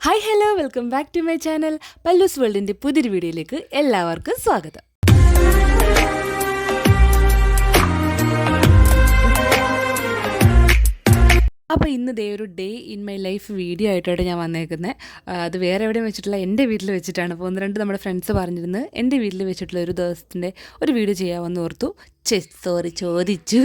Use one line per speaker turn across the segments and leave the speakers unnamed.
Hi hello welcome back to my channel Pallus വേൾഡിന്റെ പുതിയൊരു വീഡിയോയിലേക്ക് എല്ലാവർക്കും സ്വാഗതം. അപ്പോൾ ഇന്ന് ദേ ഒരു day in my life video ആയിട്ടാണ് ഞാൻ വന്നേക്കുന്നത് അത് വേറെ എവിടെയും വെച്ചിട്ടില്ല എന്റെ വീട്ടിൽ വെച്ചിട്ടാണ്. അപ്പോൾ ഒന്ന് രണ്ട് നമ്മുടെ ഫ്രണ്ട്സ് പറഞ്ഞിരുന്നു എന്റെ വീട്ടിൽ വെച്ചിട്ടുള്ള ഒരു ദിവസത്തിന്റെ ഒരു വീഡിയോ ചെയ്യാമെന്ന് ഓർത്തു. ചെ സോറി ചോദിച്ചു.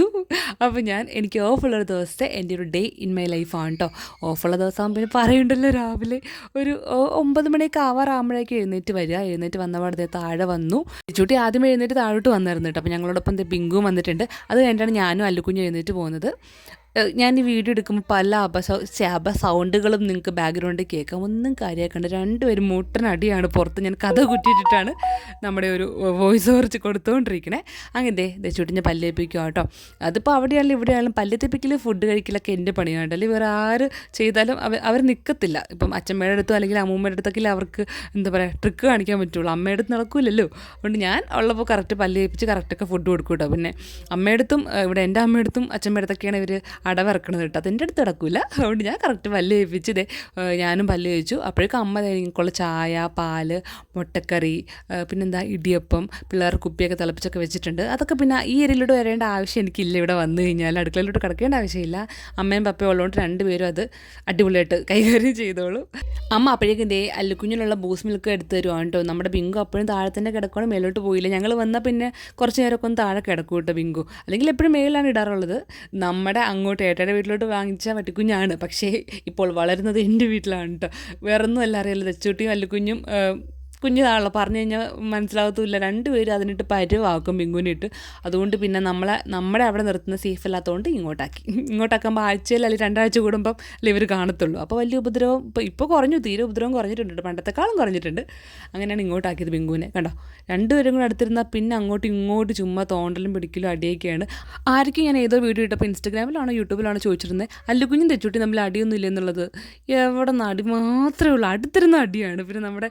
അപ്പോൾ ഞാൻ എനിക്ക് ഓഫുള്ളൊരു ദിവസത്തെ എന്റെ ഒരു ഡേ ഇൻ മൈ ലൈഫാണ് കേട്ടോ ഓഫുള്ള ദിവസം പിന്നെ പറയുണ്ടല്ലോ രാവിലെ. ഒരു ഒമ്പത് മണിയൊക്കെ ആവാറാകുമ്പോഴേക്കും എഴുന്നേറ്റ് വരിക. എഴുന്നേറ്റ് വന്നപാടത്തെ താഴെ വന്നു. ചുട്ടി ആദ്യം എഴുന്നേറ്റ് താഴോട്ട് വന്നിരുന്നു കേട്ടോ അപ്പോൾ ഞങ്ങളോടൊപ്പം ബിങ്കും വന്നിട്ടുണ്ട്. അത് കഴിഞ്ഞിട്ടാണ് ഞാനും അല്ലുക്കുഞ്ഞും എഴുന്നേറ്റ് പോകുന്നത്. ഞാൻ ഈ വീഡിയോ എടുക്കുമ്പോൾ പല അപസ ശാപ സൗണ്ടുകളും നിങ്ങൾക്ക് ബാക്ക്ഗ്രൗണ്ടിൽ കേൾക്കാം. ഒന്നും കാര്യമാക്കണ്ട രണ്ടുപേരും മുട്ടനടിയാണ്. പുറത്ത് ഞാൻ കഥ കുറ്റിയിട്ടിട്ടാണ് നമ്മുടെ ഒരു വോയിസ് ഓവർ കൊടുത്തുകൊണ്ടിരിക്കണേ അങ്ങനെ ദേ ദേ ചുട്ടി ഞാൻ പല്ലേപ്പിക്കുക കേട്ടോ. അതിപ്പോൾ അവിടെയാണെങ്കിലും ഇവിടെയാണെങ്കിലും പല്ലെത്തിപ്പിക്കൽ ഫുഡ് കഴിക്കലൊക്കെ എന്റെ പണിയാണ് അല്ലെങ്കിൽ വേറെ ആര് ചെയ്താലും അവർ അവർ നിൽക്കത്തില്ല ഇപ്പം അച്ഛമ്മയുടെ അടുത്തോ അല്ലെങ്കിൽ അമ്മൂമ്മയുടെ അടുത്തൊക്കെ അവർക്ക് എന്താ പറയുക ട്രിക്ക് കാണിക്കാൻ പറ്റുള്ളൂ. അമ്മയുടെ അടുത്ത് നടക്കില്ലല്ലോ അതുകൊണ്ട് ഞാൻ ഉള്ളപ്പോൾ കറക്റ്റ് പല്ലേപ്പിച്ച് കറക്റ്റൊക്കെ ഫുഡ് കൊടുക്കും കേട്ടോ. പിന്നെ അമ്മയടുത്തും ഇവിടെ എന്റെ അമ്മയടുത്തും അച്ഛമ്മയുടെ അടുത്തൊക്കെയാണ് ഇവർ അടവിറക്കണത് കേട്ടോ. അതിന്റെ അടുത്ത് നടക്കില്ല അതുകൊണ്ട് ഞാൻ കറക്റ്റ് പല്ല് കഴിപ്പിച്ച് ഞാനും പല്ല് കഴിച്ചു അപ്പോഴേക്കും അമ്മ എനിക്കുള്ള ചായ പാൽ മുട്ടക്കറി പിന്നെന്താ ഇടിയപ്പം പിള്ളേർ കുപ്പിയൊക്കെ തിളപ്പിച്ചൊക്കെ വെച്ചിട്ടുണ്ട്. അതൊക്കെ പിന്നെ ഈ എരിയിലോട്ട് വരേണ്ട ആവശ്യം എനിക്കില്ല. ഇവിടെ വന്നു കഴിഞ്ഞാൽ അടുക്കളയിലോട്ട് കിടക്കേണ്ട ആവശ്യമില്ല. അമ്മയും പപ്പയും ഉള്ളതുകൊണ്ട് രണ്ടുപേരും അത് അടിപൊളിയായിട്ട് കൈകാര്യം ചെയ്തോളൂ. അമ്മ അപ്പോഴേക്കും ദേ അല്ലുക്കുഞ്ഞിലുള്ള ബൂസ് മിൽക്ക് എടുത്ത് തരുവാണ് കേട്ടോ. നമ്മുടെ ബിങ്കു അപ്പോഴും താഴെ തന്നെ കിടക്കണം മേലോട്ട് പോയില്ല. ഞങ്ങൾ വന്നാൽ പിന്നെ കുറച്ച് നേരമൊക്കെ ഒന്ന് താഴെ കിടക്കും കേട്ടോ ബിങ്കു. അല്ലെങ്കിൽ എപ്പോഴും മേലാണ് ഇടാറുള്ളത്. നമ്മുടെ അങ്ങോട്ട് ഏട്ടയുടെ വീട്ടിലോട്ട് വാങ്ങിച്ച പട്ടിക്കുഞ്ഞാണ് പക്ഷേ ഇപ്പോൾ വളരുന്നത് എന്റെ വീട്ടിലാണ് കേട്ടോ. വേറൊന്നും അല്ല അറിയില്ല തെച്ചൂട്ടിയും അല്ലുക്കുഞ്ഞും കുഞ്ഞിതാണല്ലോ പറഞ്ഞു കഴിഞ്ഞാൽ മനസ്സിലാകത്തുമില്ല രണ്ടുപേരും അതിനിട്ട് പരുവാക്കും പിങ്കുനിട്ട് അതുകൊണ്ട് പിന്നെ നമ്മളെ നമ്മുടെ അവിടെ നിർത്തുന്ന സേഫ് അല്ലാത്തതുകൊണ്ട് ഇങ്ങോട്ടാക്കി. ഇങ്ങോട്ടാക്കുമ്പോൾ ആഴ്ചയിൽ അല്ലെങ്കിൽ രണ്ടാഴ്ച കൂടുമ്പം ഇവർ കാണത്തുള്ളൂ. അപ്പോൾ വലിയ ഉപദ്രവം ഇപ്പോൾ ഇപ്പോൾ കുറഞ്ഞു തീരെ ഉപദ്രവം കുറഞ്ഞിട്ടുണ്ട്. പണ്ടത്തെക്കാളും കുറഞ്ഞിട്ടുണ്ട്. അങ്ങനെയാണ് ഇങ്ങോട്ടാക്കിയത് ബിങ്കുവിനെ കണ്ടോ? രണ്ടുപേരും കൂടെ അടുത്തിരുന്നാൽ പിന്നെ അങ്ങോട്ടും ഇങ്ങോട്ട് ചുമ്മാ തോണ്ടലും പിടിക്കലും അടിയൊക്കെയാണ്. ആർക്കും ഞാൻ ഏതോ വീഡിയോ ഇട്ടപ്പോൾ ഇൻസ്റ്റാഗ്രാമിലാണോ യൂട്യൂബിലാണോ ചോദിച്ചിരുന്നത് അല്ലുകുഞ്ഞും തെച്ചുട്ടി തമ്മിൽ അടിയൊന്നും ഇല്ലെന്നുള്ളത്. എവിടെ നിന്ന് അടി മാത്രമേ ഉള്ളൂ. അടുത്തിരുന്ന അടിയാണ്. പിന്നെ നമ്മുടെ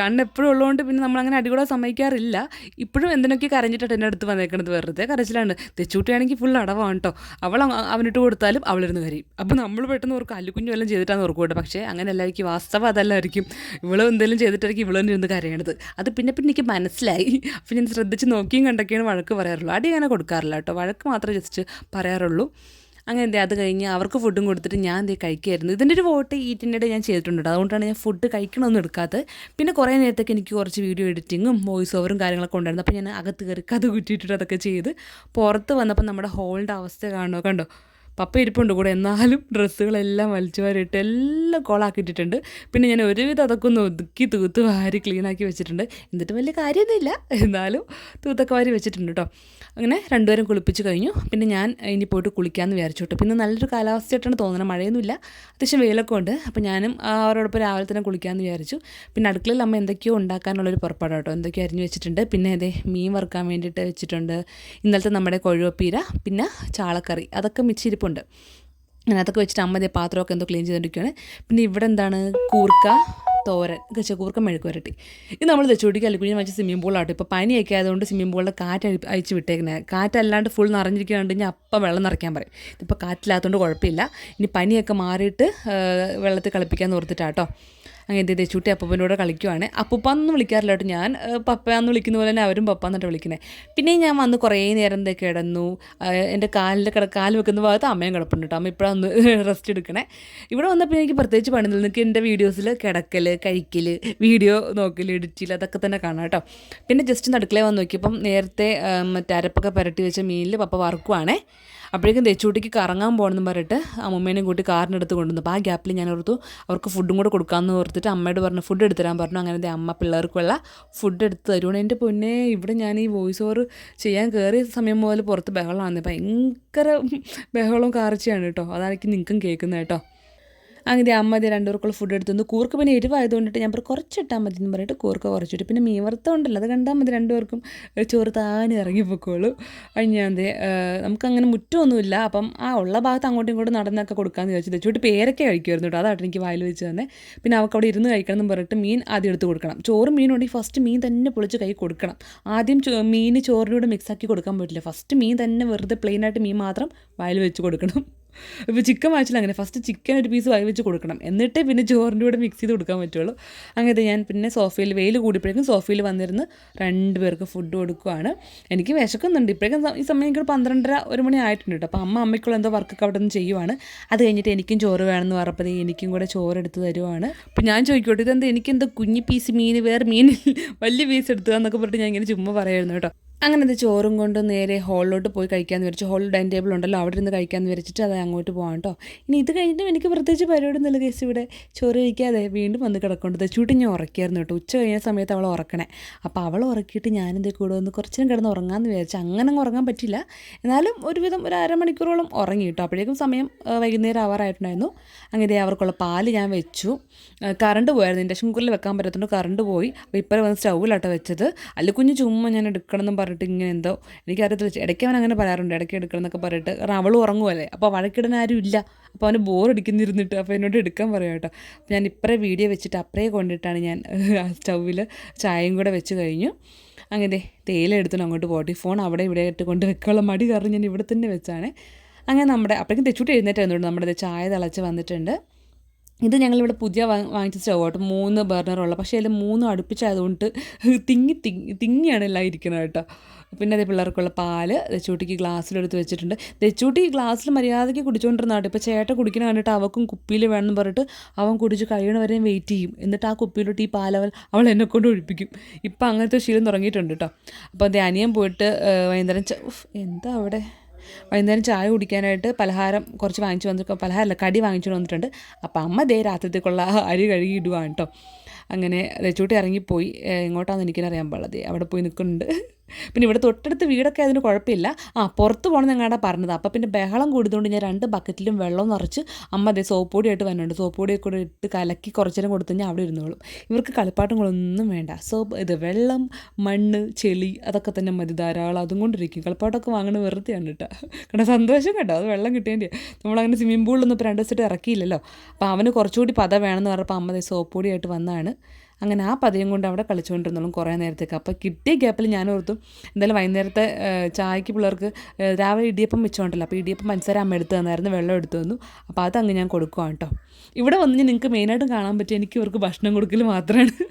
കണ്ണ് എപ്പോഴും ഉള്ളതുകൊണ്ട് പിന്നെ നമ്മൾ അങ്ങനെ അടി കൂടാൻ സമ്മതിക്കാറില്ല. ഇപ്പോഴും എന്തിനൊക്കെ കരഞ്ഞിട്ടാണ് എന്റെ അടുത്ത് വന്നേക്കണത്? വെറുതെ കരച്ചിലാണ്. തെച്ചുകൂട്ടിയാണെങ്കിൽ ഫുൾ അടവാണ് കേട്ടോ അവൾ അവനിട്ട് കൊടുത്താലും അവളിരുന്ന് കരയും. അപ്പോൾ നമ്മൾ പെട്ടെന്ന് ഓർക്കും അല്ലുകുഞ്ഞു എല്ലാം ചെയ്തിട്ടാന്ന് ഓർക്കും കേട്ടോ. പക്ഷേ അങ്ങനെ എല്ലാവർക്കും വാസ്തവം അതല്ലായിരിക്കും. ഇവളും എന്തെങ്കിലും ചെയ്തിട്ടായിരിക്കും ഇവളും ഇരുന്ന് കരയണത്. അത് പിന്നെ പിന്നെ എനിക്ക് മനസ്സിലായി. അപ്പോൾ ഞാൻ ശ്രദ്ധിച്ച് നോക്കിയും കണ്ടൊക്കെയാണ് വഴക്ക് പറയാറുള്ളൂ. അടി അങ്ങനെ കൊടുക്കാറില്ല കേട്ടോ വഴക്ക് മാത്രമേ ജസ്റ്റ് പറയാറുള്ളൂ. അങ്ങനെ എന്തേ അത് കഴിഞ്ഞ് അവർക്ക് ഫുഡും കൊടുത്തിട്ട് ഞാൻ എന്തേ കഴിക്കുമായിരുന്നു ഇതിന്റെ ഒരു വോട്ട് ഈറ്റിന്റെ ഞാൻ ചെയ്തിട്ടുണ്ട്. അതുകൊണ്ടാണ് ഞാൻ ഫുഡ് കഴിക്കണമെന്ന് എടുക്കാത്തത്. പിന്നെ കുറേ നേരത്തേക്ക് എനിക്ക് കുറച്ച് വീഡിയോ എഡിറ്റിങ്ങും വോയിസ് ഓവറും കാര്യങ്ങളൊക്കെ ഉണ്ടായിരുന്നു. അപ്പോൾ ഞാൻ അകത്ത് കയറി കഥ കുറ്റിയിട്ടിട്ട് അതൊക്കെ ചെയ്ത് പുറത്ത് വന്നപ്പോൾ നമ്മുടെ ഹോളിന്റെ അവസ്ഥ കാണുമോ കണ്ടോ? പപ്പ ഇരിപ്പുണ്ട് കൂടെ. എന്നാലും ഡ്രസ്സുകളെല്ലാം വലിച്ചു വാരിയിട്ട് എല്ലാം കോളാക്കിയിട്ടിട്ടുണ്ട്. പിന്നെ ഞാൻ ഒരുവിധം അതൊക്കെ ഒന്ന് ഒതുക്കി തൂത്ത് വാരി ക്ലീനാക്കി വെച്ചിട്ടുണ്ട്. എന്നിട്ട് വലിയ കാര്യമൊന്നുമില്ല. എന്നാലും തൂത്തൊക്കെ വാരി വെച്ചിട്ടുണ്ട് കേട്ടോ അങ്ങനെ രണ്ടുപേരും കുളിപ്പിച്ച് കഴിഞ്ഞു. പിന്നെ ഞാൻ ഇനി പോയിട്ട് കുളിക്കാമെന്ന് വിചാരിച്ചു കേട്ടോ പിന്നെ നല്ലൊരു കാലാവസ്ഥയായിട്ടാണ് തോന്നുന്നത് മഴയൊന്നുമില്ല. അത്യാവശ്യം വെയിലൊക്കെ ഉണ്ട്. അപ്പോൾ ഞാനും അവരോടൊപ്പം രാവിലെ തന്നെ കുളിക്കാമെന്ന് വിചാരിച്ചു. പിന്നെ അടുക്കളയിൽ അമ്മ എന്തൊക്കെയോ ഉണ്ടാക്കാനുള്ളൊരു പുറപ്പാട് കേട്ടോ എന്തൊക്കെയോ അരിഞ്ഞു വെച്ചിട്ടുണ്ട്. പിന്നെ അതെ മീൻ വറുക്കാൻ വേണ്ടിയിട്ട് വെച്ചിട്ടുണ്ട്. ഇന്നലത്തെ നമ്മുടെ കൊഴുവപ്പീര പിന്നെ ചാളക്കറി. അതൊക്കെ മിച്ചിരിപ്പുണ്ട് അങ്ങനെ അതിനകത്തൊക്കെ വെച്ചിട്ട് അമ്മ പാത്രമൊക്കെ എന്തോ ക്ലീൻ ചെയ്തുകൊണ്ടിരിക്കുകയാണ് പിന്നെ ഇവിടെ എന്താണ്? കൂർക്ക തോരൻ. കച്ച കൂർക്ക മെഴുക്ക് വരട്ടി. ഇത് നമ്മൾ തെച്ചുകൂടിക്ക് അല്ലുകുഞ്ഞ് വെച്ച് സ്വിമ്മിംഗ് പൂളാട്ടോ ഇപ്പോൾ പനിയൊക്കെ ആയതുകൊണ്ട് സ്വിമ്മിംഗ് പൂളിൽ കാറ്റ് അഴി അയച്ച് വിട്ടേക്കുന്നത് കാറ്റല്ലാണ്ട് ഫുൾ നിറഞ്ഞിരിക്കുകയാണ്ട് ഇനി അപ്പം വെള്ളം നിറയ്ക്കാൻ പറയും. ഇതിപ്പോൾ കാറ്റില്ലാത്തതുകൊണ്ട് കുഴപ്പമില്ല. ഇനി പനിയൊക്കെ മാറിയിട്ട് വെള്ളത്തിൽ കളിപ്പിക്കാമെന്ന് ഓർത്തിട്ടാട്ടോ. അങ്ങനെ എന്ത് തെച്ചൂട്ടി അപ്പൂപ്പന്റെ കളിക്കുവാണ്. അപ്പൂപ്പാന്നൊന്നും വിളിക്കാറില്ല കേട്ടോ. ഞാൻ പപ്പ എന്ന് വിളിക്കുന്ന പോലെ തന്നെ അവരും പപ്പാന്നിട്ട് വിളിക്കുന്നത് പിന്നെ ഞാൻ വന്ന് കുറേ നേരം എന്തൊക്കെ കിടന്നു. എന്റെ കാലിന്റെ കിട കാൽ വെക്കുന്ന ഭാഗത്ത് അമ്മയും കിടപ്പുണ്ട് കേട്ടോ. അമ്മ ഇപ്പോഴാണ് റെസ്റ്റ് എടുക്കണേ. ഇവിടെ വന്നപ്പോൾ എനിക്ക് പ്രത്യേകിച്ച് പണി നിൽക്കുക എന്റെ വീഡിയോസിൽ കിടക്കൽ കഴിക്കൽ വീഡിയോ നോക്കൽ എഡിറ്റിൽ അതൊക്കെ തന്നെ കാണാം കേട്ടോ. പിന്നെ ജസ്റ്റ് നടുക്കളെ വന്ന് നോക്കിയപ്പം നേരത്തെ മറ്റേ അരപ്പൊക്കെ പുരട്ടി വെച്ച മീനിൽ പപ്പ വറുക്കുവാണേ. അപ്പോഴേക്കും തെച്ചൂട്ടിക്ക് കറങ്ങാൻ പോകണമെന്ന് പറഞ്ഞിട്ട് അമ്മേനെയും കൂട്ടി കാറിനടുത്ത് കൊണ്ടുവന്നു. അപ്പോൾ ആ ഗ്യാപ്പിൽ ഞാൻ ഓർത്തു അവർക്ക് ഫുഡും കൂടെ കൊടുക്കാമെന്ന് ഓർത്തിട്ട് അമ്മയോട് പറഞ്ഞു ഫുഡ് എടുത്തു തരാൻ പറഞ്ഞു. അങ്ങനെ അമ്മ പിള്ളേർക്കുള്ള ഫുഡ് എടുത്ത് തരുവാണ്. എന്റെ പൊന്നെ ഇവിടെ ഞാൻ ഈ വോയിസ് ഓവർ ചെയ്യാൻ കയറിയ സമയം മുതൽ പുറത്ത് ബഹളമാണ്. ഭയങ്കര ബഹളവും കാർച്ചയാണ് കേട്ടോ. അതായിരിക്കും നിങ്ങൾക്കും കേൾക്കുന്നത് കേട്ടോ. അങ്ങനെ അമ്മ രണ്ടുപേർക്കുള്ള ഫുഡ് എടുത്തു കൂർക്ക് പിന്നെ എരിവായതുകൊണ്ടിട്ട് ഞാൻ പറഞ്ഞു കുറച്ചിട്ടാൽ മതി എന്ന് പറഞ്ഞിട്ട് കൂർക്ക കുറച്ചിട്ട്. പിന്നെ മീൻ വറുത്തം ഉണ്ടല്ലോ അത് കണ്ടാൽ മതി രണ്ടുപേർക്കും ചോറ് താനെ ഇറങ്ങിപ്പോക്കോളൂ. അത് ഞാൻ ഏഹ് നമുക്കങ്ങനെ മുറ്റമൊന്നുമില്ല. അപ്പം ആ ഉള്ള ഭാഗത്ത് അങ്ങോട്ടും ഇങ്ങോട്ടും നടന്നൊക്കെ കൊടുക്കാമെന്ന് ചോദിച്ചു ചൂട്ട് പേരൊക്കെ കഴിക്കുമായിരുന്നു കേട്ടോ. അതായിട്ട് എനിക്ക് വായിൽ വെച്ച് തന്നെ. പിന്നെ അവൾക്ക് അവിടെ ഇരുന്ന് കഴിക്കണം എന്ന് പറഞ്ഞിട്ട് മീൻ ആദ്യം എടുത്ത് കൊടുക്കണം. ചോറും മീനും ഉണ്ടെങ്കിൽ ഫസ്റ്റ് മീൻ തന്നെ പൊളിച്ച് കൈ കൊടുക്കണം. ആദ്യം മീൻ മിക്സ് മിക്സാക്കി കൊടുക്കാൻ പറ്റില്ല. ഫസ്റ്റ് മീൻ തന്നെ വെറുതെ പ്ലെയിനായിട്ട് മീൻ മാത്രം വായിൽ വെച്ച് കൊടുക്കണം. ഇപ്പോൾ ചിക്കൻ വാങ്ങിച്ചാൽ അങ്ങനെ ഫസ്റ്റ് ചിക്കൻ ഒരു പീസ് വായി വെച്ച് കൊടുക്കണം. എന്നിട്ടേ പിന്നെ ചോറിന്റെ കൂടെ മിക്സ് ചെയ്ത് കൊടുക്കാൻ പറ്റുള്ളൂ. അങ്ങനത്തെ ഞാൻ പിന്നെ സോഫയിൽ വെയിൽ കൂടിയപ്പോഴേക്കും സോഫയിൽ വന്നിരുന്ന് രണ്ട് പേർക്ക് ഫുഡ് കൊടുക്കുവാണ്. എനിക്ക് വിശക്കുന്നുണ്ട്. ഇപ്പോഴേക്കും ഈ സമയം എനിക്ക് പന്ത്രണ്ടര ഒരു മണി ആയിട്ടുണ്ട് കേട്ടോ. അപ്പോൾ അമ്മ അമ്മയ്ക്കുള്ള എന്തോ വർക്കൊക്കെ അവിടെ നിന്ന് ചെയ്യുവാണ്. അത് കഴിഞ്ഞിട്ട് എനിക്കും ചോറ് വേണമെന്ന് പറഞ്ഞപ്പോൾ എനിക്കും കൂടെ ചോറ് എടുത്ത് തരുവാണ്. അപ്പോൾ ഞാൻ ചോദിക്കോട്ടെ ഇതെന്താ? എനിക്കെന്താ കുഞ്ഞു പീസ് മീൻ വേറെ മീൻ വലിയ പീസ് എടുത്തു എന്നൊക്കെ പറഞ്ഞിട്ട് ഞാൻ ഇങ്ങനെ ചുമ്മാ പറയായിരുന്നു കേട്ടോ. അങ്ങനെ അത് ചോറും കൊണ്ട് നേരെ ഹോളിലോട്ട് പോയി കഴിക്കാമെന്ന് വിചാരിച്ചു. ഹോളിൽ ഡൈനിങ് ടേബിൾ ഉണ്ടല്ലോ അവിടെ ഇരുന്ന് കഴിക്കാമെന്ന് വിചാരിച്ചിട്ട് അത് അങ്ങോട്ട് പോകാം കേട്ടോ. ഇനി ഇത് കഴിഞ്ഞിട്ടും എനിക്ക് പ്രത്യേകിച്ച് പരിപാടി ഒന്നുമില്ല കേസ് ഇവിടെ ചോറ് കഴിക്കാതെ വീണ്ടും വന്ന് കിടക്കേണ്ടത് ചൂട്ടി ഞാൻ ഉറക്കിയായിരുന്നു കേട്ടോ. ഉച്ച കഴിഞ്ഞ സമയത്ത് അവൾ ഉറക്കണേ. അപ്പോൾ അവൾ ഉറക്കിയിട്ട് ഞാനെന്തേ കൂടെ ഒന്ന് കുറച്ചു നേരം കിടന്ന് ഉറങ്ങാമെന്ന് വിചാരിച്ചു. അങ്ങനെ അങ്ങ് ഉറങ്ങാൻ പറ്റില്ല എന്നാലും ഒരുവിധം ഒരു അരമണിക്കൂറോളം ഉറങ്ങി കേട്ടോ. അപ്പോഴേക്കും സമയം വൈകുന്നേരം ആവാറായിട്ടുണ്ടായിരുന്നു. അങ്ങനെ അവർക്കുള്ള പാൽ ഞാൻ വെച്ചു. കറണ്ട് പോയായിരുന്നു. ഇൻഡക്ഷൻ കുക്കറിൽ വെക്കാൻ പറ്റത്തുണ്ട് കറണ്ട് പോയി. അപ്പോൾ ഇപ്പോൾ വന്ന് സ്റ്റൗവിലാട്ടോ വെച്ചത്. അല്ല കുഞ്ഞ് ചുമ്മാ ഞാൻ എടുക്കണം എന്നും പറഞ്ഞിട്ട് ഇങ്ങനെ എന്തോ എനിക്കറിയത്തില്ല. ഇടയ്ക്ക് അവൻ അങ്ങനെ പറയാറുണ്ട് ഇടയ്ക്ക് എടുക്കണം എന്നൊക്കെ പറഞ്ഞിട്ട്. കാരണം അവൾ ഉറങ്ങുമല്ലേ അപ്പോൾ വഴക്കിടാൻ ആരും ഇല്ല. അപ്പോൾ അവന് ബോർ അടിക്കുന്നിരുന്നിട്ട് അപ്പോൾ എന്നോട് എടുക്കാൻ പറയാം കേട്ടോ. ഞാൻ ഇപ്പറേ വീഡിയോ വെച്ചിട്ട് അപ്പറേ കൊണ്ടിട്ടാണ് ഞാൻ സ്റ്റൗവിൽ ചായയും കൂടെ വെച്ച് കഴിഞ്ഞു. അങ്ങനെ തേയില അങ്ങോട്ട് പോട്ടി ഫോൺ അവിടെ ഇവിടെ ഇട്ട് കൊണ്ട് വെക്കാനുള്ള മടി കാരണം ഞാൻ ഇവിടെ തന്നെ വെച്ചാണ്. അങ്ങനെ നമ്മുടെ അപ്പോഴേക്കും തെച്ചൂട്ടി എഴുന്നേറ്റായിരുന്നു നമ്മുടെ ചായ തിളച്ച് വന്നിട്ടുണ്ട്. ഇത് ഞങ്ങളിവിടെ പുതിയ വാങ്ങിച്ച സ്റ്റവ് കേട്ടോ മൂന്ന് ബർണറുള്ള പക്ഷേ അതിൽ മൂന്നും അടുപ്പിച്ചായതുകൊണ്ട് തിങ്ങി തിങ്ങി തിങ്ങിയാണ് എല്ലാം ഇരിക്കുന്നത് കേട്ടോ. പിന്നെ അതേ പിള്ളേർക്കുള്ള പാൽ ദച്ചൂട്ടിക്ക് ഗ്ലാസ്സിലെടുത്ത് വെച്ചിട്ടുണ്ട്. ദച്ചൂട്ടി ഗ്ലാസ്സിൽ മര്യാദയ്ക്ക് കുടിച്ചുകൊണ്ടിരുന്ന കേട്ടോ ഇപ്പോൾ ചേട്ട കുടിക്കണ കണ്ടിട്ട് അവക്കും കുപ്പിയിൽ വേണമെന്ന് പറഞ്ഞിട്ട് അവൻ കുടിച്ച് കഴിയണവരെയും വെയിറ്റ് ചെയ്യും. എന്നിട്ട് ആ കുപ്പിയിലോട്ട് ഈ പാലവൽ അവൾ എന്നെ കൊണ്ട് ഒഴിപ്പിക്കും. ഇപ്പം അങ്ങനത്തെ ശീലം തുടങ്ങിയിട്ടുണ്ട് കേട്ടോ. അപ്പോൾ അതേ അനിയൻ പോയിട്ട് വൈകുന്നേരം എന്താ അവിടെ? വൈകുന്നേരം ചായ കുടിക്കാനായിട്ട് പലഹാരം കുറച്ച് വാങ്ങിച്ചു വന്നിട്ട് പലഹാരമല്ല കടി വാങ്ങിച്ചു വന്നിട്ടുണ്ട്. അപ്പോൾ അമ്മ ദേ രാത്രിത്തേക്കുള്ള അരി കഴുകി ഇടുവാണ് കേട്ടോ അങ്ങനെ രച്ചൂട്ടി ഇറങ്ങിപ്പോയി. എങ്ങോട്ടാണെന്ന് എനിക്കറിയാൻ പാടില്ല അവിടെ പോയി നിൽക്കുന്നുണ്ട് പിന്നെ ഇവിടെ തൊട്ടടുത്ത് വീടൊക്കെ അതിന് കുഴപ്പമില്ല. ആ പുറത്ത് പോകണം ഞങ്ങളുടെ പറഞ്ഞത്. അപ്പോൾ പിന്നെ ബഹളം കൂടിയതുകൊണ്ട് ഞാൻ രണ്ട് ബക്കറ്റിലും വെള്ളം നിറച്ച് അമ്മ അതേ സോപ്പ് പൊടിയായിട്ട് വന്നിട്ടുണ്ട്. സോപ്പ് പൊടിയൊക്കെ കൂടെ ഇട്ട് കലക്കി കുറച്ച് നേരം കൊടുത്തു കഴിഞ്ഞാൽ അവിടെ ഇരുന്നോളും. ഇവർക്ക് കളിപ്പാട്ടങ്ങളൊന്നും വേണ്ട. സോപ്പ് ഇത് വെള്ളം മണ്ണ് ചെളി അതൊക്കെ തന്നെ മതി. ധാരാളം അതും കൊണ്ടിരിക്കും കളിപ്പാട്ടമൊക്കെ വാങ്ങണ വെറുതെയാണ് കേട്ടോ. കാരണം സന്തോഷം കേട്ടോ. അത് വെള്ളം കിട്ടേണ്ടി നമ്മളങ്ങനെ സ്വിമ്മിംഗ് പൂളിലൊന്നും ഇപ്പോൾ രണ്ട് ദിവസമായിട്ട് ഇറക്കിയില്ലല്ലോ. അപ്പോൾ അവന് കുറച്ചുകൂടി പത വേണമെന്ന് പറഞ്ഞപ്പോൾ അമ്മ ദേ സോപ്പ് പൊടിയായിട്ട് വന്നതാണ് അങ്ങനെ ആ പതിയും കൊണ്ട് അവിടെ കളിച്ചുകൊണ്ടിരുന്നോളും കുറേ നേരത്തേക്ക്. അപ്പോൾ കിട്ടിയ ഗ്യാപ്പിൽ ഞാൻ ഓർത്തു എന്തായാലും വൈകുന്നേരത്തെ ചായക്ക് പിള്ളേർക്ക് രാവിലെ ഇടിയപ്പം വെച്ചോണ്ടല്ലോ. അപ്പോൾ ഇടിയപ്പം പഞ്ചസാര അമ്മ എടുത്തു തന്നായിരുന്നു വെള്ളം എടുത്തു തന്നു. അപ്പോൾ അതങ്ങ് ഞാൻ കൊടുക്കുവാണ് കേട്ടോ. ഇവിടെ വന്ന് നിങ്ങൾക്ക് മെയിനായിട്ടും കാണാൻ പറ്റിയ എനിക്ക് ഇവർക്ക് ഭക്ഷണം കൊടുക്കൽ മാത്രമാണ്.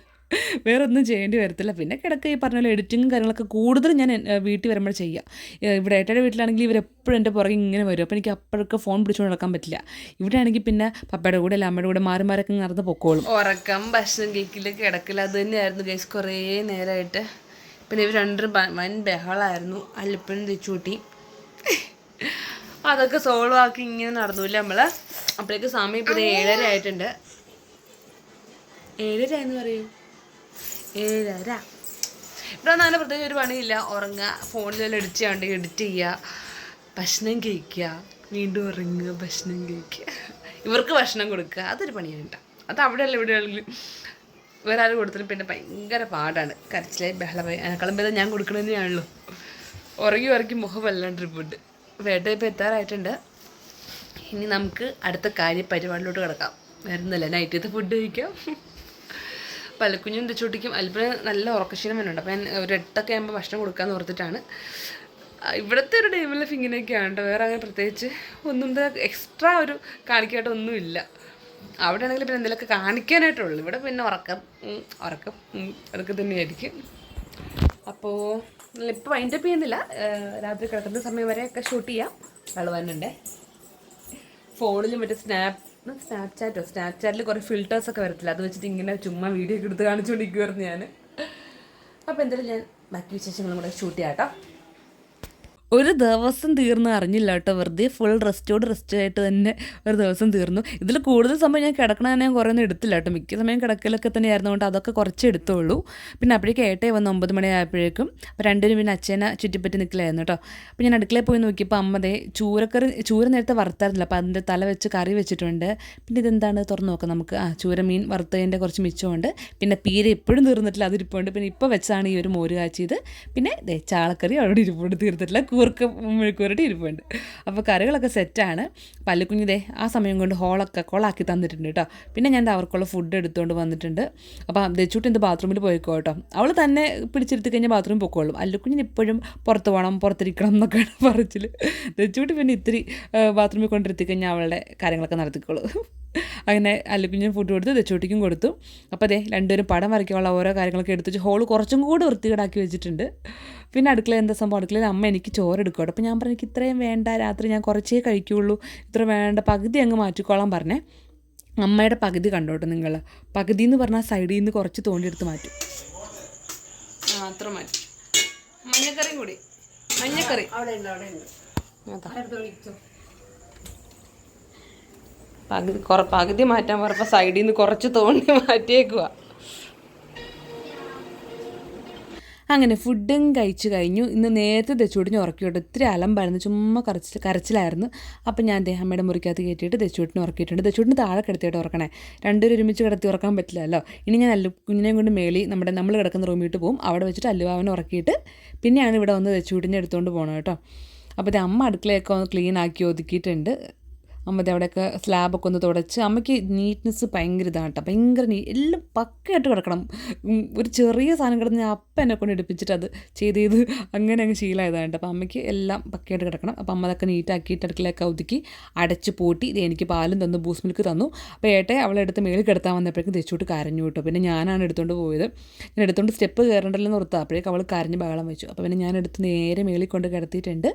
വേറെ ഒന്നും ചെയ്യേണ്ടി വരത്തില്ല. പിന്നെ കിടക്ക ഈ പറഞ്ഞ പോലെ എഡിറ്റിങ്ങും കാര്യങ്ങളൊക്കെ കൂടുതൽ ഞാൻ വീട്ടിൽ വരുമ്പോൾ ചെയ്യാം. ഇവിടെ ഏട്ടയുടെ വീട്ടിലാണെങ്കിൽ ഇവരെപ്പോഴും എന്റെ പുറകെ ഇങ്ങനെ വരും. അപ്പോൾ എനിക്ക് അപ്പോഴൊക്കെ ഫോൺ പിടിച്ചുകൊണ്ട് നടക്കാൻ പറ്റില്ല. ഇവിടെ ആണെങ്കിൽ പിന്നെ പപ്പയുടെ കൂടെ അല്ല അമ്മയുടെ കൂടെ മാറി മാറൊക്കെ നടന്ന് പൊക്കോളും. ഉറക്കം ഭക്ഷണം കേൾക്കില്ല കിടക്കില്ല അത് തന്നെയായിരുന്നു ഗൈസ് കുറേ നേരമായിട്ട് പിന്നെ ഇവർ രണ്ടും വൻ ബഹളമായിരുന്നു അല്ലിപ്പനും തെച്ചൂട്ടി അതൊക്കെ സോൾവ് ആക്കി ഇങ്ങനെ നടന്നില്ല നമ്മൾ അപ്പോഴേക്ക് സമയം ഇപ്പോൾ ഏഴര ആയിട്ടുണ്ട്. ഏഴര എന്ന് പറയൂ. ഏഴര. ഇവിടെ വന്നാൽ പ്രത്യേക ഒരു പണിയില്ല. ഉറങ്ങുക ഫോണിലെല്ലാം എഡിറ്റ് ചെയ്യാണ്ട് എഡിറ്റ് ചെയ്യുക ഭക്ഷണം കഴിക്കുക വീണ്ടും ഉറങ്ങുക ഭക്ഷണം കഴിക്കുക. ഇവർക്ക് ഭക്ഷണം കൊടുക്കുക. അതൊരു പണിയാണ് കേട്ടോ അത് അവിടെയല്ല ഇവിടെയാണെങ്കിലും വേറെ ആരും കൊടുത്തിട്ട് പിന്നെ ഭയങ്കര പാടാണ്. കരച്ചിലായി ബഹളമായി അതിനേക്കാളും ഭേദം ഞാൻ കൊടുക്കണമെന്ന് തന്നെയാണല്ലോ. ഉറങ്ങി ഉറങ്ങി മുഖം വല്ലാണ്ട് റിപ്പോർട്ട് വേട്ട ഇപ്പോൾ എത്താറായിട്ടുണ്ട്. ഇനി നമുക്ക് അടുത്ത കാര്യ പരിപാടിയിലോട്ട് കിടക്കാം. വരുന്നില്ല. നൈറ്റത്തെ ഫുഡ് കഴിക്കാം. പലക്കുഞ്ഞും തെച്ചൂട്ടിക്കും അല്പം നല്ല ഉറക്കക്ഷീണം വരുന്നുണ്ട്. അപ്പം ഞാൻ ഒരു എട്ടൊക്കെ ആകുമ്പോൾ ഭക്ഷണം കൊടുക്കാമെന്ന് ഓർത്തിട്ടാണ്. ഇവിടുത്തെ ഒരു ടൈമിൽ ഫിങ്ങിനൊക്കെയാണ് കേട്ടോ വേറെ അങ്ങനെ പ്രത്യേകിച്ച് ഒന്നും എക്സ്ട്രാ ഒരു കാണിക്കായിട്ട് ഒന്നുമില്ല അവിടെ ആണെങ്കിൽ പിന്നെ എന്തെങ്കിലുമൊക്കെ കാണിക്കാനായിട്ടുള്ളൂ. ഇവിടെ പിന്നെ ഉറക്കം ഉറക്കം അതൊക്കെ തന്നെയായിരിക്കും. അപ്പോൾ ഇപ്പോൾ വൈൻഡപ്പ് ചെയ്യുന്നില്ല. രാത്രി കിടക്കുന്ന സമയം വരെയൊക്കെ ഷൂട്ട് ചെയ്യാം. വെള്ളം ഫോണിലും മറ്റേ സ്നാപ്പ് സ്നാപ്ചാറ്റോ സ്നാപ്ചാറ്റിൽ കുറേ ഫിൽറ്റേഴ്സൊക്കെ വരത്തില്ല? അത് വെച്ചിട്ട് ഇങ്ങനെ ചുമ്മാ വീഡിയോ ഒക്കെ എടുത്ത് കാണിച്ചുകൊണ്ടിരിക്കുമായിരുന്നു ഞാൻ അപ്പോൾ എന്തായാലും ഞാൻ ബാക്കി വിശേഷങ്ങളും കൂടെ ഷൂട്ട് ചെയ്യാം കേട്ടോ ഒരു ദിവസം തീർന്നു അറിഞ്ഞില്ല കേട്ടോ. വെറുതെ ഫുൾ റെസ്റ്റോട് റെസ്റ്റ് ആയിട്ട് തന്നെ ഒരു ദിവസം തീർന്നു. ഇതിൽ കൂടുതൽ സമയം ഞാൻ കിടക്കണ ഞാൻ കുറേ ഒന്നും എടുത്തില്ല കേട്ടോ. മിക്ക സമയം കിടക്കലൊക്കെ തന്നെ ആയിരുന്നുകൊണ്ട് അതൊക്കെ കുറച്ച് എടുത്തുള്ളൂ. പിന്നെ അപ്പോഴേക്കും ഏട്ടേ വന്ന് ഒമ്പത് മണി ആയപ്പോഴേക്കും അപ്പോൾ രണ്ടുപേരും പിന്നെ അച്ഛനെ ചുറ്റിപ്പറ്റി നിൽക്കലായിരുന്നു കേട്ടോ. അപ്പോൾ ഞാൻ അടുക്കളയിൽ പോയി നോക്കിയപ്പോൾ അമ്മതേ ചൂരക്കറി ചൂര നേരത്തെ വറുത്തായിരുന്നില്ല. അപ്പോൾ അതിന്റെ തല വെച്ച് കറി വെച്ചിട്ടുണ്ട്. പിന്നെ ഇതെന്താണ് തുറന്ന് നോക്കാം നമുക്ക്. ആ ചൂര മീൻ വറുത്തതിന്റെ കുറച്ച് മിച്ചമുണ്ട്. പിന്നെ പീര എപ്പോഴും തീർന്നിട്ടില്ല. അതിരിപ്പുണ്ട്. പിന്നെ ഇപ്പോൾ വെച്ചാണ് ഈ ഒരു മോര് കാച്ചിയത്. പിന്നെ ചാളക്കറി അവിടെ ഇരിപ്പുണ്ട്. തീർത്തിട്ടില്ല കൂർക്ക മെഴുക്കുവരട്ടി ഇരിപ്പുണ്ട്. അപ്പോൾ കറികളൊക്കെ സെറ്റാണ് പല്ലുക്കുഞ്ഞിതേ ആ സമയം കൊണ്ട് ഹോളൊക്കെ കോളാക്കി തന്നിട്ടുണ്ട് കേട്ടോ പിന്നെ ഞാൻ അവർക്കുള്ള ഫുഡ് എടുത്തുകൊണ്ട് വന്നിട്ടുണ്ട്. അപ്പോൾ ദച്ചുട്ട് എന്ത് ബാത്റൂമിൽ പോയിക്കോ കേട്ടോ അവൾ തന്നെ പിടിച്ചെടുത്ത് കഴിഞ്ഞാൽ ബാത്റൂമിൽ പൊക്കോളും. അല്ലുക്കുഞ്ഞിന് ഇപ്പോഴും പുറത്ത് പോകണം പുറത്തിരിക്കണം എന്നൊക്കെയാണ് പറച്ചിൽ ദച്ചുട്ട് പിന്നെ ഇത്തിരി ബാത്റൂമിൽ കൊണ്ടിരുത്തി കഴിഞ്ഞാൽ അവളുടെ കാര്യങ്ങളൊക്കെ നടത്തിക്കോളൂ. അങ്ങനെ അല്ലുക്കുഞ്ഞിന് ഫുഡ് കൊടുത്തു ദച്ചുട്ടിക്കും കൊടുത്തു. അപ്പോൾ അതെ രണ്ടുപേരും പടം വരയ്ക്കാനുള്ള ഓരോ കാര്യങ്ങളൊക്കെ എടുത്തു വെച്ച് ഹോൾ കുറച്ചും കൂടി വൃത്തികേടാക്കി വെച്ചിട്ടുണ്ട്. പിന്നെ അടുക്കള എന്താ സംഭവം? അടുക്കളയിൽ അമ്മ എനിക്ക് ചോറ് എടുക്കും അപ്പോൾ ഞാൻ പറഞ്ഞു എനിക്ക് ഇത്രയും വേണ്ട രാത്രി ഞാൻ കുറച്ചേ കഴിക്കുകയുള്ളൂ ഇത്ര വേണ്ട പകുതി അങ്ങ് മാറ്റിക്കോളാൻ പറഞ്ഞേ അമ്മയുടെ പകുതി കണ്ടോട്ടെ നിങ്ങൾ. പകുതി എന്ന് പറഞ്ഞാൽ സൈഡിൽ നിന്ന് കുറച്ച് തോണ്ടിയെടുത്ത് മാറ്റും. അത്ര മാറ്റി. മഞ്ഞക്കറി കൂടി. മഞ്ഞക്കറി. പകുതി പകുതി മാറ്റാൻ പറഞ്ഞപ്പോൾ സൈഡിൽ നിന്ന് കുറച്ച് തോണ്ടി മാറ്റിയേക്കുക അങ്ങനെ ഫുഡും കഴിച്ച് കഴിഞ്ഞു. ഇന്ന് നേരത്തെ തെച്ചൂട്ടിന് ഉറക്കിയിട്ട് ഒത്തിരി അലമ്പായിരുന്നു. ചുമ്മാ കരച്ചിൽ കരച്ചിലായിരുന്നു. അപ്പം ഞാൻ അമ്മയുടെ മുറിക്കകത്ത് കയറ്റിയിട്ട് തെച്ചുവിട്ടിന് ഉറക്കിയിട്ടുണ്ട്. തെച്ചുവിട്ടിന് താഴെ കിടത്തിയിട്ട് ഉറക്കണേ. രണ്ടുപേരും ഒരുമിച്ച് കിടത്തി ഉറക്കാൻ പറ്റില്ലല്ലോ. ഇനി ഞാൻ അല്ലു കുഞ്ഞിനെയും കൊണ്ട് മേളി നമ്മുടെ നമ്മൾ കിടക്കുന്ന റൂമിട്ട് പോകും. അവിടെ വെച്ചിട്ട് അല്ലുവാവിനെ ഉറക്കിയിട്ട് പിന്നെയാണ് ഇവിടെ വന്ന് തെച്ചുവിട്ടിനെ എടുത്തുകൊണ്ട് പോകണം കേട്ടോ. അപ്പോൾ അമ്മ അടുക്കളയൊക്കെ ഒന്ന് ക്ലീൻ ആക്കി ഒതുക്കിയിട്ടുണ്ട്. അമ്മ ദേ അവിടെയൊക്കെ സ്ലാബൊക്കെ ഒന്ന് തുടച്ച് അമ്മയ്ക്ക് നീറ്റ്നെസ് ഭയങ്കര ഇതാണ് കേട്ടോ ഭയങ്കര നീ എല്ലാം പക്കയായിട്ട് കിടക്കണം. ഒരു ചെറിയ സാധനം കിടന്ന് ഞാൻ അപ്പം എന്നെ കൊണ്ട് എടുപ്പിച്ചിട്ട് അത് ചെയ്ത് ചെയ്ത് അങ്ങനെ അങ്ങ് ശീലമായതാണ് കേട്ടോ. അപ്പോൾ അമ്മയ്ക്ക് എല്ലാം പക്കയായിട്ട് കിടക്കണം. അപ്പോൾ അമ്മ അതൊക്കെ നീറ്റാക്കിയിട്ട് അടുക്കളയൊക്കെ ഒതുക്കി അടച്ച് പൂട്ടി ഇത് എനിക്ക് പാലും തന്നു ബൂസ് മിൽക്ക് തന്നു. അപ്പോൾ ഏട്ടെ അവളെ എടുത്ത് മേളിൽ കിടത്താൻ വന്നപ്പോഴേക്കും തെച്ചോട്ട് കരഞ്ഞു കേട്ടോ. പിന്നെ ഞാനാണ് എടുത്തുകൊണ്ട് പോയത്. ഞാൻ എടുത്തുകൊണ്ട് സ്റ്റെപ്പ് കയറണ്ടല്ലോ എന്ന് ഓർത്താ അപ്പോഴേക്കും അവൾ കരഞ്ഞ് ബഹളം വെച്ചു. അപ്പോൾ പിന്നെ ഞാൻ എടുത്ത് നേരെ മേളിൽ കൊണ്ട് കിടത്തിയിട്ടുണ്ട്.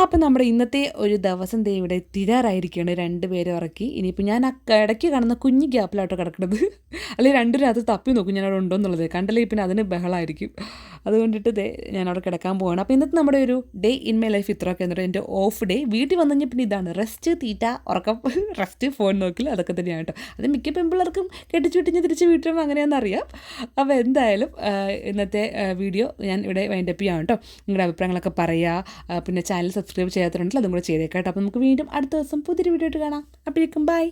അപ്പം നമ്മുടെ ഇന്നത്തെ ഒരു ദിവസം ദേ ഇവിടെ തിരാറായിരിക്കുകയാണ്. രണ്ട് പേരെ ഉറക്കി. ഇനിയിപ്പോൾ ഞാൻ ആ ഇടയ്ക്ക് കാണുന്ന കുഞ്ഞു ഗ്യാപ്പിലാട്ടോ കിടക്കുന്നത് അല്ലെങ്കിൽ രണ്ടും അത് തപ്പി നോക്കും ഞാൻ അവിടെ ഉണ്ടോ എന്നുള്ളത്. കണ്ടല്ലേ പിന്നെ അതിന് ബഹളമായിരിക്കും അതുകൊണ്ടിട്ട് ദേ ഞാൻ അവിടെ കിടക്കാൻ പോവാണ്. അപ്പോൾ ഇന്നത്തെ നമ്മുടെ ഒരു ഡേ ഇൻ മൈ ലൈഫ് ഇത്രയൊക്കെ എന്നിട്ട് എന്റെ ഓഫ് ഡേ വീട്ടിൽ വന്നു കഴിഞ്ഞാൽ പിന്നെ ഇതാണ്. റെസ്റ്റ് തീറ്റ ഉറക്കം റെസ്റ്റ് ഫോൺ നോക്കില്ല അതൊക്കെ തന്നെയാണ് കേട്ടോ. അത് മിക്ക പെൺപിള്ളേർക്കും കെട്ടിച്ചു വിട്ടിഞ്ഞ് തിരിച്ച് വീട്ടിലും അങ്ങനെയാണെന്ന് അറിയാം. അപ്പോൾ എന്തായാലും ഇന്നത്തെ വീഡിയോ ഞാൻ ഇവിടെ വൈൻഡപ്പ് ചെയ്യാം കേട്ടോ. നിങ്ങളുടെ അഭിപ്രായങ്ങളൊക്കെ പറയുക പിന്നെ ചാനൽ സബ്സ്ക്രൈബ് ചെയ്യാത്തതുണ്ടെങ്കിൽ അതും കൂടെ ചെയ്തേക്കാം കേട്ടോ. അപ്പോൾ നമുക്ക് വീണ്ടും അടുത്ത ദിവസം പുതിയൊരു വീഡിയോ ആയിട്ട് കാണാം. അപ്പോഴേക്കും ബൈ